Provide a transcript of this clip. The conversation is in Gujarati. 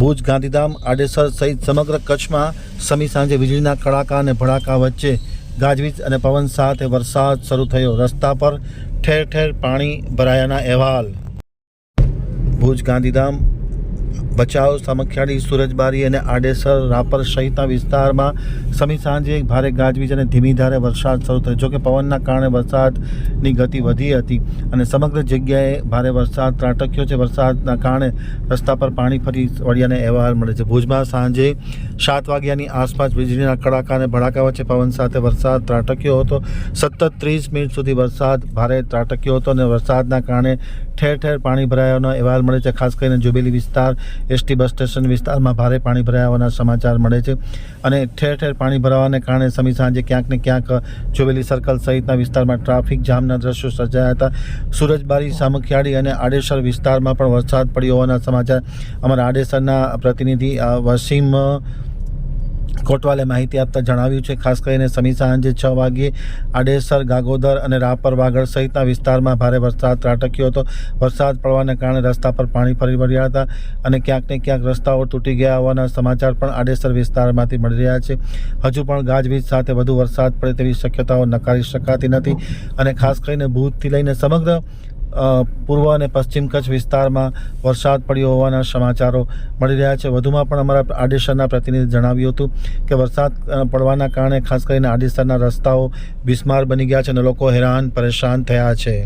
ભુજ, ગાંધીધામ, આડેસર સહિત સમગ્ર કચ્છમાં સમી સાંજે વીજળીના કડાકા અને ભડાકા વચ્ચે ગાજવીજ અને પવન સાથે વરસાદ શરૂ થયો. રસ્તા પર ઠેર ઠેર પાણી ભરાયાના અહેવાલ. ભુજ, ગાંધીધામ બચાવ સામખિયાળી, સુરજબારી અને આડેસર રાપર સહિતના વિસ્તારમાં સમી સાંજે ભારે ગાજવીજ અને ધીમી ધારે વરસાદ શરૂ થયો, જોકે પવનના કારણે વરસાદની ગતિ વધી હતી અને સમગ્ર જગ્યાએ ભારે વરસાદ ત્રાટક્યો છે. વરસાદના કારણે રસ્તા પર પાણી ફરી વળ્યાને અહેવાલ મળે છે. ભુજમાં સાંજે સાત વાગ્યાની આસપાસ વીજળીના કડાકા અને ભડાકા વચ્ચે પવન સાથે વરસાદ ત્રાટક્યો હતો. સતત ત્રીસ મિનિટ સુધી વરસાદ ભારે ત્રાટક્યો હતો અને વરસાદના કારણે ઠેર ઠેર પાણી ભરાયાનો અહેવાલ મળે છે. ખાસ કરીને જુબેલી વિસ્તાર એસટી બસ સ્ટેશન વિસ્તારમાં ભારે પાણી ભરાયા હોવાના સમાચાર મળે છે અને ઠેર ઠેર પાણી ભરાવાને કારણે સમી સાંજે ક્યાંક ને ક્યાંક જોબેલી સર્કલ સહિતના વિસ્તારમાં ટ્રાફિક જામના દ્રશ્યો સર્જાયા હતા. સુરજબારી સામખિયાળી અને આડેસર વિસ્તારમાં પણ વરસાદ પડ્યો હોવાના સમાચાર. અમારા આડેસરના પ્રતિનિધિ વસીમ કોટવાલે માહિતી આપતા જણાવ્યું છે, ખાસ કરીને સમી સાંજે છ વાગ્યે આડેસર, ગાગોદર અને રાપર વાગડ સહિતના વિસ્તારમાં ભારે વરસાદ ત્રાટક્યો હતો. વરસાદ પડવાને કારણે રસ્તા પર પાણી ફરી વળ્યા હતા અને ક્યાંક ને ક્યાંક રસ્તાઓ તૂટી ગયા હોવાના સમાચાર પણ આડેસર વિસ્તારમાંથી મળી રહ્યા છે. હજુ પણ ગાજવીજ સાથે વધુ વરસાદ પડે તેવી શક્યતાઓ નકારી શકાતી નથી અને ખાસ કરીને ભૂજથી લઈને સમગ્ર પૂર્વ અને પશ્ચિમ કચ્છ વિસ્તારમાં વરસાદ પડ્યો હોવાના સમાચારો મળી રહ્યા છે. વધુમાં પણ અમારા આડેસરના પ્રતિનિધિ જણાવ્યું હતું કે વરસાદ પડવાના કારણે ખાસ કરીને આડેસરના રસ્તાઓ બિસ્માર બની ગયા છે અને લોકો હેરાન પરેશાન થયા છે.